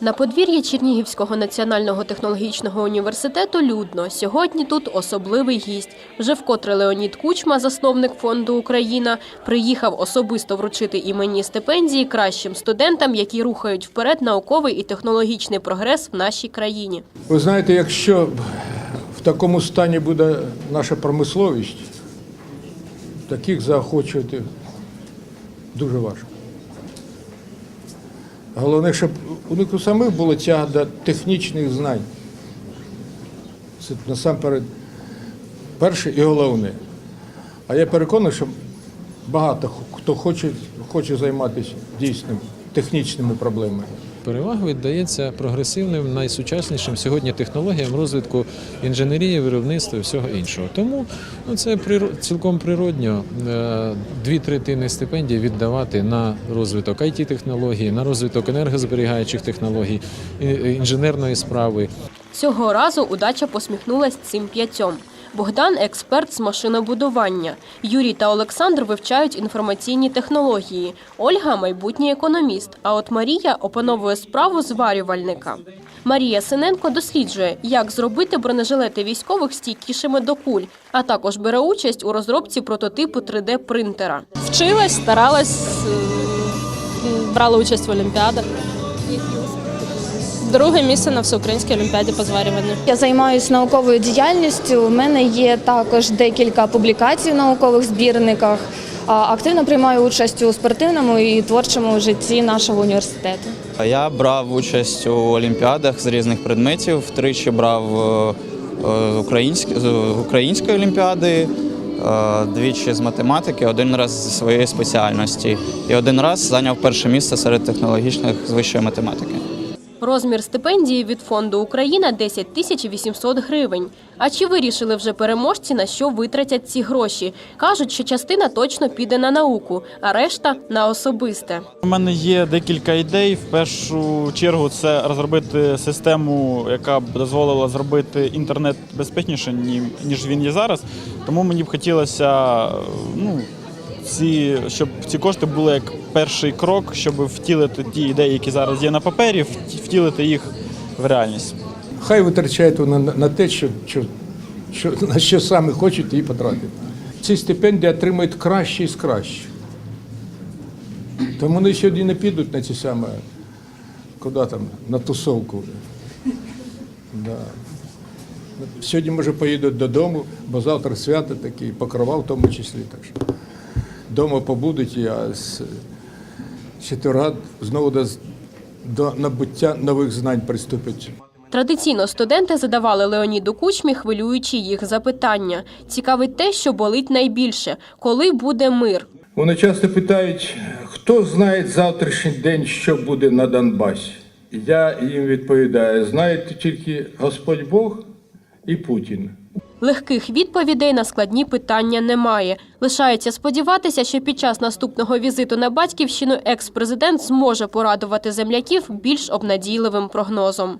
На подвір'ї Чернігівського національного технологічного університету людно. Сьогодні тут особливий гість. Вже вкотре Леонід Кучма, засновник фонду Україна, приїхав особисто вручити іменні стипендії кращим студентам, які рухають вперед науковий і технологічний прогрес в нашій країні. Ви знаєте, якщо в такому стані буде наша промисловість, таких заохочувати дуже важко. Головне, щоб у них у самих була тяга до технічних знань. Це насамперед перше і головне. А я переконаний, що багато хто хоче, хоче займатися дійсними технічними проблемами. Перевага віддається прогресивним, найсучаснішим сьогодні технологіям розвитку інженерії, виробництва і всього іншого. Тому ну, це приро- цілком природньо е, дві третини стипендій віддавати на розвиток it технологій на розвиток енергозберігаючих технологій, і інженерної справи. Цього разу удача посміхнулась цим п'ятьом. Богдан експерт з машинобудування. Юрій та Олександр вивчають інформаційні технології. Ольга майбутній економіст. А от Марія опановує справу зварювальника. Марія Синенко досліджує, як зробити бронежилети військових стійкішими до куль, а також бере участь у розробці прототипу 3D-принтера. Вчилась, старалась, е, брала участь в олімпіадах. Друге місце на всеукраїнській олімпіаді по зварюванню. Я займаюся науковою діяльністю. У мене є також декілька публікацій в наукових збірниках. Активно приймаю участь у спортивному і творчому житті нашого університету. Я брав участь у олімпіадах з різних предметів. Тричі брав е, е, з української олімпіади, е, двічі з математики, один раз зі своєї спеціальності. І один раз зайняв перше місце серед технологічних з вищої математики. Розмір стипендії від фонду Україна 10 тисяч 800 гривень. А чи вирішили вже переможці, на що витратять ці гроші? Кажуть, що частина точно піде на науку, а решта на особисте. У мене є декілька ідей. В першу чергу це розробити систему, яка б дозволила зробити інтернет безпечніше, ні- ніж він є зараз. Тому мені б хотілося, ну, ці, щоб ці кошти були як перший крок, щоб втілити ті ідеї, які зараз є на папері, втілити їх в реальність. Хай витрачають вони на, те, що, що, що, на що саме хочуть і потратити. Ці стипендії отримують кращі з кращих. Тому вони сьогодні не підуть на ці саме, куди там, на тусовку. Да. Сьогодні, може, поїдуть додому, бо завтра свято таке, і покрова в тому числі. Так що дома побудуть, а з четверга знову до, до набуття нових знань приступять. Традиційно студенти задавали Леоніду Кучмі хвилюючі їх запитання. Цікавить те, що болить найбільше – коли буде мир? Вони часто питають, хто знає завтрашній день, що буде на Донбасі. Я їм відповідаю: знаєте тільки Господь Бог і Путін. Легких відповідей на складні питання немає. Лишається сподіватися, що під час наступного візиту на батьківщину екс-президент зможе порадувати земляків більш обнадійливим прогнозом.